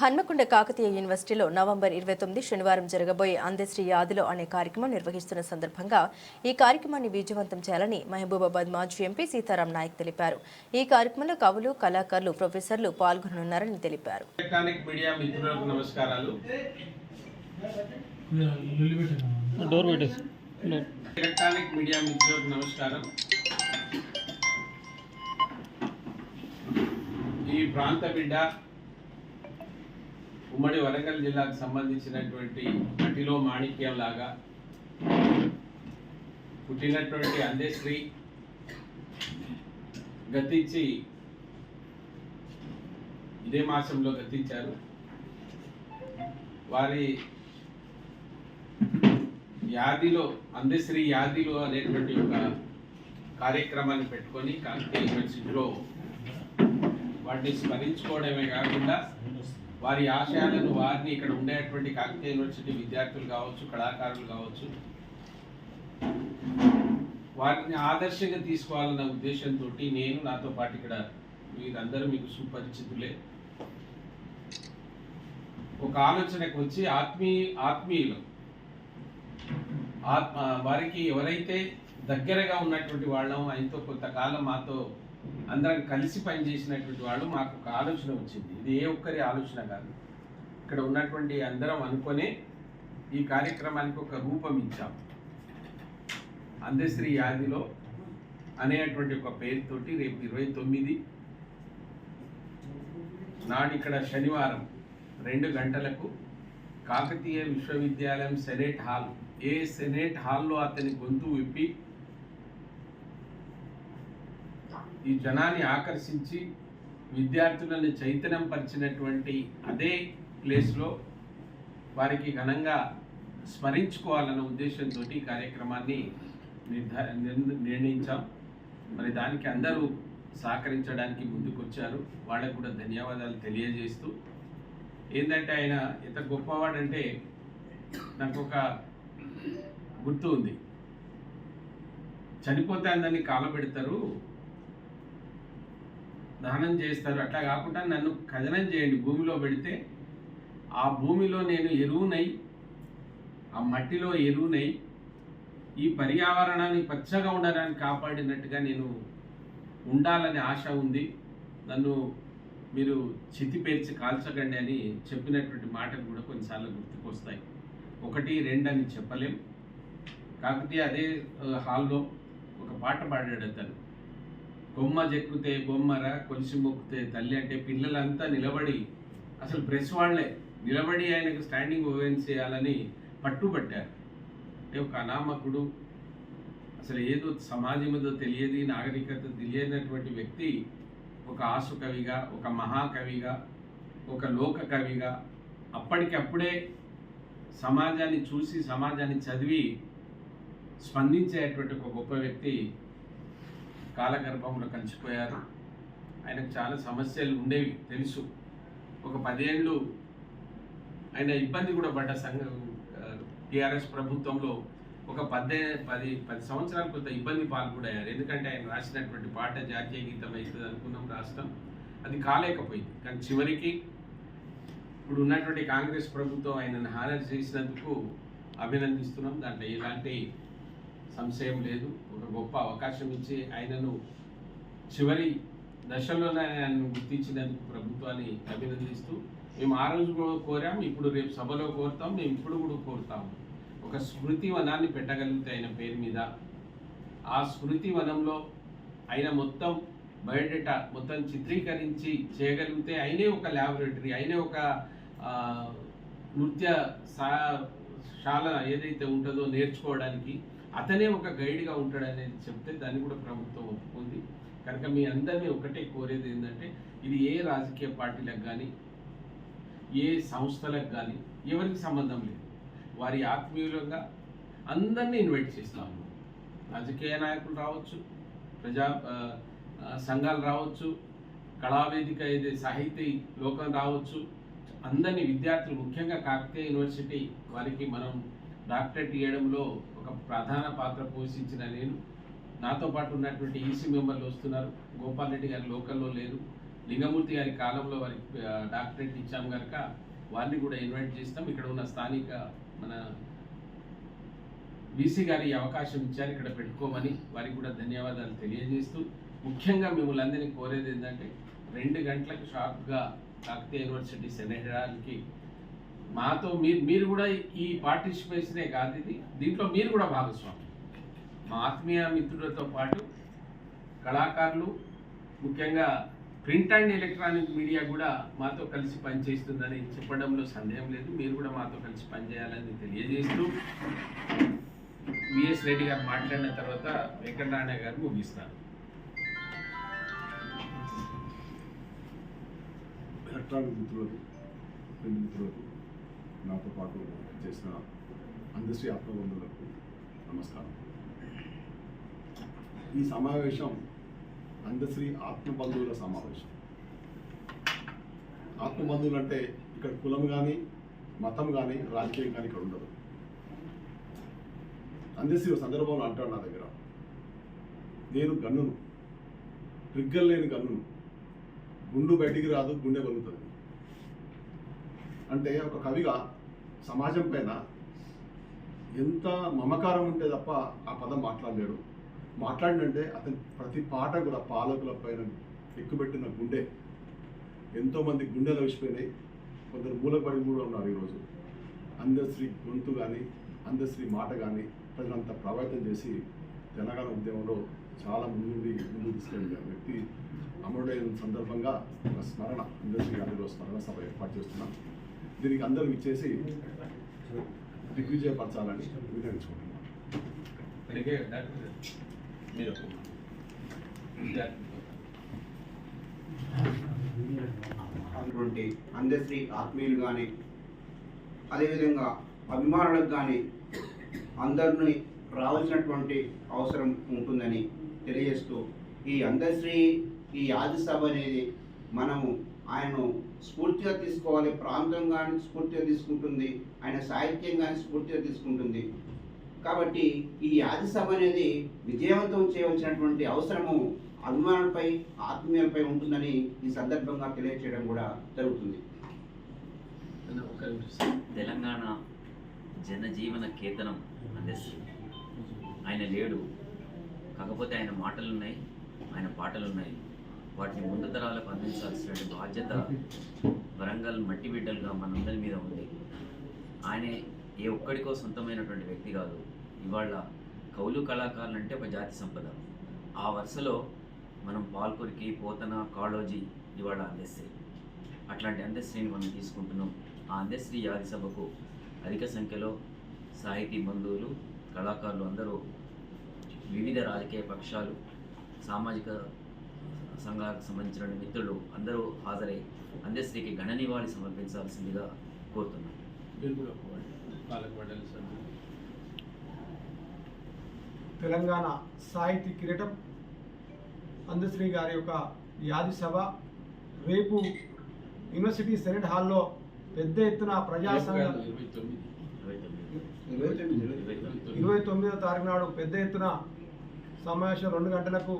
హన్మకొండ కాకతీయ యూనివర్సిటీలో నవంబర్ ఇరవై తొమ్మిది శనివారం జరగబోయే అందశ్రీ యాదిలో అనే కార్యక్రమం నిర్వహిస్తున్న సందర్భంగా ఈ కార్యక్రమాన్ని విజయవంతం చేయాలని మహబూబాబాద్ మాజీ ఎంపీ సీతారాం నాయక్ తెలిపారు. ఈ కార్యక్రమంలో కవులు కళాకారులు ప్రొఫెసర్లు పాల్గొననున్నారని తెలిపారు. ఎలక్ట్రానిక్ మీడియా మిత్రులకు నమస్కారాలు. డోర్ పెట్టేసి. డోర్ ఎలక్ట్రానిక్ మీడియా మిత్రులకు నమస్కారం. ఈ ప్రాంత బిడ్డ ఉమ్మడి వరంగల్ జిల్లాకు సంబంధించినటువంటి మట్టిలో మాణిక్యం లాగా పుట్టినటువంటి అందశ్రీ గతించి ఇదే మాసంలో గతించారు. వారి యాదిలో అందశ్రీ యాదిలో అనేటువంటి ఒక కార్యక్రమాన్ని పెట్టుకొని కాకతీయ యూనివర్సిటీలో వాటిని స్మరించుకోవడమే కాకుండా వారి ఆశయాలను వారిని ఇక్కడ ఉండేటువంటి కాకతీయ యూనివర్సిటీ విద్యార్థులు కావచ్చు కళాకారులు కావచ్చు వారిని ఆదర్శంగా తీసుకోవాలన్న ఉద్దేశంతో నేను నాతో పాటు ఇక్కడ మీరందరూ మీకు సుపరిచితులే. ఒక ఆలోచనకు వచ్చి ఆత్మీ ఆత్మీయులు. ఆత్మ వారికి ఎవరైతే దగ్గరగా ఉన్నటువంటి వాళ్ళం ఆయనతో కొంతకాలం మాతో అందరం కలిసి పనిచేసినటువంటి వాళ్ళు మాకు ఒక ఆలోచన వచ్చింది. ఇది ఏ ఒక్కరి ఆలోచన కాదు. ఇక్కడ ఉన్నటువంటి అందరం అనుకొని ఈ కార్యక్రమానికి ఒక రూపం ఇచ్చాం. అందశ్రీ యాదిలో అనేటువంటి ఒక పేరుతోటి రేపు ఇరవై తొమ్మిది నాడు ఇక్కడ శనివారం రెండు గంటలకు కాకతీయ విశ్వవిద్యాలయం సెనేట్ హాల్. ఏ సెనేట్ హాల్లో అతని గొంతు విప్పి ఈ జనాన్ని ఆకర్షించి విద్యార్థులను చైతన్యం పరిచినటువంటి అదే ప్లేస్లో వారికి ఘనంగా స్మరించుకోవాలన్న ఉద్దేశంతో ఈ కార్యక్రమాన్ని నిర్ధా నిర్ణయించాం. మరి దానికి అందరూ సహకరించడానికి ముందుకొచ్చారు. వాళ్ళకు కూడా ధన్యవాదాలు తెలియజేస్తూ. ఏంటంటే ఆయన ఎంత గొప్పవాడంటే నాకు ఒక గుర్తు ఉంది. చనిపోతే అందరినీ కాలబెడతారు. దహనం చేస్తారు. అట్లా కాకుండా నన్ను కథనం చేయండి. భూమిలో పెడితే ఆ భూమిలో నేను ఎరువునై ఆ మట్టిలో ఎరువునై ఈ పర్యావరణాన్ని పచ్చగా ఉండడానికి కాపాడినట్టుగా నేను ఉండాలనే ఆశ ఉంది. నన్ను మీరు చితిపేర్చి కాల్చకండి అని చెప్పినటువంటి మాటలు కూడా కొన్నిసార్లు గుర్తుకొస్తాయి. ఒకటి రెండు అని చెప్పలేం. కాకపోతే అదే హాల్లో ఒక పాట పాడాడు అతను. కొమ్మ చెక్కుతే బొమ్మర కొలిసి మొక్కితే తల్లి అంటే పిల్లలంతా నిలబడి అసలు ప్రెస్ వాళ్ళే. నిలబడి ఆయనకు స్టాండింగ్ ఓవెన్స్ చేయాలని పట్టుబట్టారు. అంటే ఒక అనామకుడు అసలు ఏదో సమాజం ఏదో తెలియదు నాగరికత తెలియనటువంటి వ్యక్తి ఒక ఆసు కవిగా ఒక మహాకవిగా ఒక లోక కవిగా అప్పటికప్పుడే సమాజాన్ని చూసి సమాజాన్ని చదివి స్పందించేటువంటి ఒక గొప్ప వ్యక్తి కాలగర్భంలో కలిసిపోయారు. ఆయనకు చాలా సమస్యలు ఉండేవి తెలుసు. ఒక పదేళ్ళు ఆయన ఇబ్బంది కూడా పడ్డ సంఘ టీఆర్ఎస్ ప్రభుత్వంలో ఒక పద్దే పది పది సంవత్సరాలు కొంత ఇబ్బంది పాల్గొడయ్యారు ఎందుకంటే ఆయన రాసినటువంటి పాట జాతీయ గీతం అవుతుంది అనుకున్నాం రాష్ట్రం అది కాలేకపోయింది. కానీ చివరికి ఇప్పుడు ఉన్నటువంటి కాంగ్రెస్ ప్రభుత్వం ఆయనను హానర్ చేసినందుకు అభినందిస్తున్నాం. దాంట్లో ఎలాంటి సంశయం లేదు. ఒక గొప్ప అవకాశం ఇచ్చి ఆయనను చివరి దశలోనే ఆయనను గుర్తించినందుకు ప్రభుత్వాన్ని అభినందిస్తూ మేము ఆ రోజు కూడా కోరాం ఇప్పుడు రేపు సభలో కోరుతాం మేము ఇప్పుడు కూడా కోరుతాం ఒక స్మృతి వనాన్ని పెట్టగలిగితే ఆయన పేరు మీద. ఆ స్మృతి వనంలో ఆయన మొత్తం బయోడేటా మొత్తం చిత్రీకరించి చేయగలిగితే ఆయనే ఒక ల్యాబొరేటరీ ఆయనే ఒక నృత్య సా శాల ఏదైతే ఉంటుందో నేర్చుకోవడానికి అతనే ఒక గైడ్గా ఉంటాడనేది చెప్తే దాన్ని కూడా ప్రభుత్వం ఒప్పుకుంది. కనుక మీ అందరినీ ఒకటే కోరేది ఏంటంటే ఇది ఏ రాజకీయ పార్టీలకు కానీ ఏ సంస్థలకు కానీ ఎవరికి సంబంధం లేదు. వారి ఆత్మీయులంగా అందరినీ ఇన్వైట్ చేస్తాము. రాజకీయ నాయకులు రావచ్చు ప్రజా సంఘాలు రావచ్చు కళావేదిక అయితే సాహితీ లోకం రావచ్చు. అందరినీ విద్యార్థులు ముఖ్యంగా కాకతీయ యూనివర్సిటీ వారికి మనం డాక్టరేట్ ఇవ్వడంలో ఒక ప్రధాన పాత్ర పోషించిన నేను. నాతో పాటు ఉన్నటువంటి ఈసీ మెంబర్లు వస్తున్నారు. గోపాల్ రెడ్డి గారి లోకల్లో లేరు. లింగమూర్తి గారి కాలంలో వారికి డాక్టరేట్ ఇచ్చాం కనుక వారిని కూడా ఇన్వైట్ చేస్తాం. ఇక్కడ ఉన్న స్థానిక మన బీసీ గారి అవకాశం ఇచ్చారు. ఇక్కడ పెట్టుకోమని వారికి కూడా ధన్యవాదాలు తెలియజేస్తూ ముఖ్యంగా మిమ్మల్ని అందరినీ కోరేది ఏంటంటే రెండు గంటలకు షార్ప్గా కాకతీయ యూనివర్సిటీ సెనేట్ మాతో మీరు మీరు కూడా ఈ పార్టిసిపేషనే కాదు ఇది. దీంట్లో మీరు కూడా భాగస్వామి. మా ఆత్మీయ మిత్రులతో పాటు కళాకారులు ముఖ్యంగా ప్రింట్ అండ్ ఎలక్ట్రానిక్ మీడియా కూడా మాతో కలిసి పనిచేస్తుందని చెప్పడంలో సందేహం లేదు. మీరు కూడా మాతో కలిసి పనిచేయాలని తెలియజేస్తూ విఎస్ రెడ్డి గారు మాట్లాడిన తర్వాత వెంకటనారాయణ గారు ముగిస్తారు. ఎలక్ట్రానిక్ మిత్రులకు మిత్రులకు నాతో పాటు చేసిన అందశ్రీ ఆత్మబంధువులకు నమస్కారం. ఈ సమావేశం అందశ్రీ ఆత్మబంధువుల సమావేశం. ఆత్మబంధువులు అంటే ఇక్కడ కులం కానీ మతం కానీ రాజకీయం కానీ ఇక్కడ ఉండదు. అందశ్రీ ఒక సందర్భంలో అంటాడు నా దగ్గర. నేను గన్నును ట్రిగ్గర్ లేని గన్నును గుండు బయటికి రాదు గుండె పలుకుతుంది అంటే ఒక కవిగా సమాజం పైన ఎంత మమకారం ఉంటే తప్ప ఆ పదం మాట్లాడలేడు. మాట్లాడినంటే అతని ప్రతి పాట కూడా పాలకుల పైన ఎక్కుపెట్టిన గుండె. ఎంతోమంది గుండెలు అవిసిపోయినాయి కొందరు మూలపడి కూడా ఉన్నారు ఈరోజు. అందశ్రీ గొంతు కానీ అందశ్రీ మాట కానీ ప్రజలంతా ప్రభావితం చేసి తెలంగాణ ఉద్యమంలో చాలా ముందుండి ముందు తీసుకెళ్ళిన వ్యక్తి అమరుడైన సందర్భంగా ఒక స్మరణ అందశ్రీ గారిలో స్మరణ సభ ఏర్పాటు చేస్తున్నాం. దీనికి అందరూ ఇచ్చేసి దిగ్విజయపరచాలని వినియోగించుకుంటున్నాం అందుకే డాక్టర్ గారు, మీరు ఒక మాట. విద్యార్థులతో. అటువంటి అందశ్రీ ఆత్మీయులు కానీ అదేవిధంగా అభిమానులకు కానీ అందరినీ రావాల్సినటువంటి అవసరం ఉంటుందని తెలియజేస్తూ ఈ అందశ్రీ ఈ ఆది సభ అనేది మనము ఆయనను స్ఫూర్తిగా తీసుకోవాలి ప్రాంతం కానీ స్ఫూర్తిగా తీసుకుంటుంది ఆయన సాహిత్యం కానీ స్ఫూర్తిగా తీసుకుంటుంది. కాబట్టి ఈ ఆది సభ అనేది విజయవంతం చేయవలసినటువంటి అవసరము అభిమానులపై ఆత్మీయులపై ఉంటుందని ఈ సందర్భంగా తెలియజేయడం కూడా జరుగుతుంది. తెలంగాణ జనజీవన కేతనం అందిస్తుంది ఆయన లేడు. కాకపోతే ఆయన మాటలు ఉన్నాయి ఆయన పాటలు ఉన్నాయి వాటిని ముందు తరాలకు అందించాల్సిన బాధ్యత వరంగల్ మట్టి బిడ్డలుగా మనందరి మీద ఉంది. ఆయన ఏ ఒక్కడికో సొంతమైనటువంటి వ్యక్తి కాదు. ఇవాళ కౌలు కళాకారులు అంటే ఒక జాతి సంపద. ఆ వరుసలో మనం పాల్కురికి పోతన కాళోజీ ఇవాళ అందశ్రీ అట్లాంటి అందశ్రీని మనం తీసుకుంటున్నాం. ఆ అందశ్రీ యాది సభకు అధిక సంఖ్యలో సాహితీ బంధువులు కళాకారులు అందరూ వివిధ రాజకీయ పక్షాలు సామాజిక సంఘాలకు సంబంధించిన మిత్రులు అందరూ హాజరై అందశ్రీకి ఘన నివాళి సమర్పించాల్సిందిగా కోరుతున్నాం మీరు కూడా ఒక మాట. పాలక మండలి సభ్యులు తెలంగాణ సాహితీ కిరీటం అందశ్రీ గారి యొక్క యాది సభ రేపు యూనివర్సిటీ సెనెట్ హాల్లో పెద్ద ఎత్తున ప్రజా రేపు సంఘ కాదు, ఇరవై తొమ్మిది ఇరవై తొమ్మిది ఇరవై తొమ్మిది. ఇరవై తొమ్మిదో తారీఖు నాడు పెద్ద ఎత్తున సమావేశం రెండు గంటలకు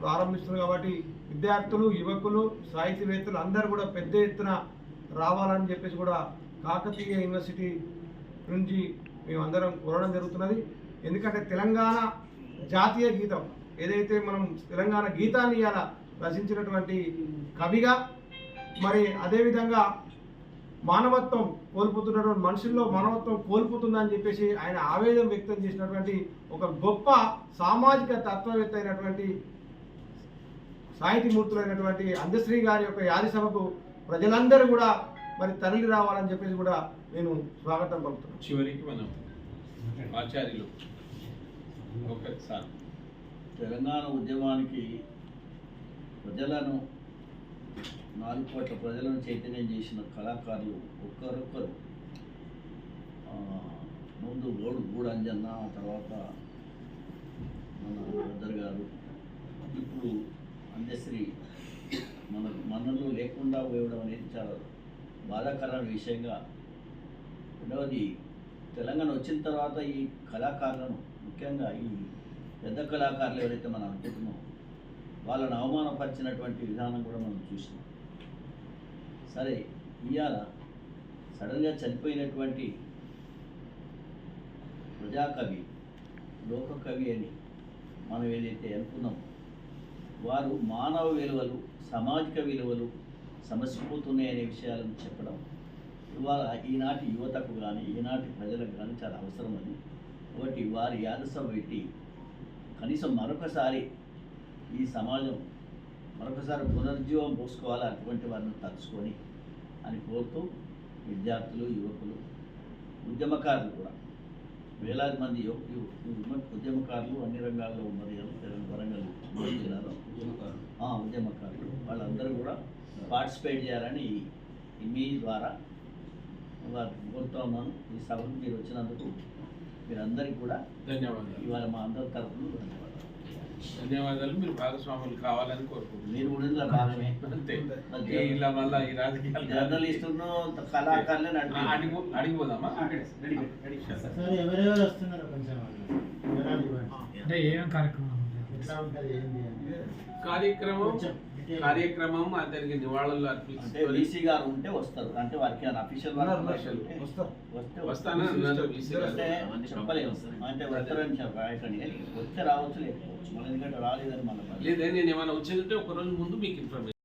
ప్రారంభిస్తుంది కాబట్టి విద్యార్థులు యువకులు సాహితీవేత్తలు అందరూ కూడా పెద్ద ఎత్తున రావాలని చెప్పేసి కూడా కాకతీయ యూనివర్సిటీ నుంచి మేమందరం కోరడం జరుగుతున్నది. ఎందుకంటే తెలంగాణ జాతీయ గీతం ఏదైతే మనం తెలంగాణ గీతాన్ని ఇలా రచించినటువంటి కవిగా మరి అదేవిధంగా మానవత్వం కోల్పోతున్నటువంటి మనుషుల్లో మానవత్వం కోల్పోతుందని చెప్పేసి ఆయన ఆవేదన వ్యక్తం చేసినటువంటి ఒక గొప్ప సామాజిక తత్వవేత్త అయినటువంటి సాహితీమూర్తులైనటువంటి అందశ్రీ గారి యొక్క యాది సభకు ప్రజలందరూ కూడా మరి తరలి రావాలని చెప్పేసి కూడా నేను స్వాగతం పలుకుతున్నాను. చివరికి మనం ఆచార్యులు ఒకసారి తెలంగాణ ఉద్యమానికి ప్రజలను నాలుగు కోట్ల ప్రజలను చైతన్యం చేసిన కళాకారులు ఒక్కరొక్కరు. ఆ, ముందు గోడు గూడంజన్న తర్వాత మన బ్రదర్ గారు ఇప్పుడు అందశ్రీ మన మనలో లేకుండా పోయడం అనేది చాలా బాధాకరమైన విషయంగా. రెండవది తెలంగాణ వచ్చిన తర్వాత ఈ కళాకారులను ముఖ్యంగా ఈ పెద్ద కళాకారులు ఎవరైతే మనం అనుకుంటున్నామో వాళ్ళని అవమానపరిచినటువంటి విధానం కూడా మనం చూసినాం. సరే ఇవాళ సడన్గా చనిపోయినటువంటి ప్రజాకవి లోకకవి అని మనం ఏదైతే అనుకున్నాం వారు మానవ విలువలు సామాజిక విలువలు సమసిపోతున్నాయనే విషయాలను చెప్పడం ఇవాళ ఈనాటి యువతకు కానీ ఈనాటి ప్రజలకు కానీ చాలా అవసరమని కాబట్టి వారి యాదసభ పెట్టి కనీసం మరొకసారి ఈ సమాజం మరొకసారి పునరుజ్జీవం పోసుకోవాలి? అటువంటి వారిని తలుచుకొని అని కోరుతూ విద్యార్థులు యువకులు ఉద్యమకారులు కూడా వేలాది మంది ఉద్యమకారులు అన్ని రంగాల్లో తెలంగాణ వరంగల్ జిల్లాలో. ఆ, ఉద్యమకారులు. వాళ్ళందరూ కూడా పార్టిసిపేట్ చేయాలని ఈ మీ ద్వారా వారిని కోరుతా ఉన్నాను ఈ సభకు మీరు వచ్చినందుకు మీరందరికీ కూడా ధన్యవాదాలు. ఇవాళ మా అందరి తరఫున ధన్యవాదాలు. ధన్యవాదాలు. మీరు భాగస్వాములు కావాలని కోరుకుంటున్నాను. మీరు కూడా ఇందులో భాగమే. అంతే. ఇలా మళ్ళా ఈ రాజకీయాలు అడిగి అడిగిపోదామా సార్. ఎవరెవరు వస్తున్నారు కొంచెం. అంటే ఏమేం కార్యక్రమం. కార్యక్రమం. కార్యక్రమం అతనికి నివాళులు అంటే అర్పిస్తుంది వీసీ గారు ఉంటే వస్తారు. అంటే వారికి అఫీషియల్. వస్తే. వస్తాను గారు. అంటే వస్తారని చెప్పకండి రావచ్చు లేకపోవచ్చు. మన ఎందుకంటే రాలేదని మన లేదే నేను ఏమైనా వచ్చిందంటే ఒక రోజు ముందు మీకు ఇన్ఫర్మేషన్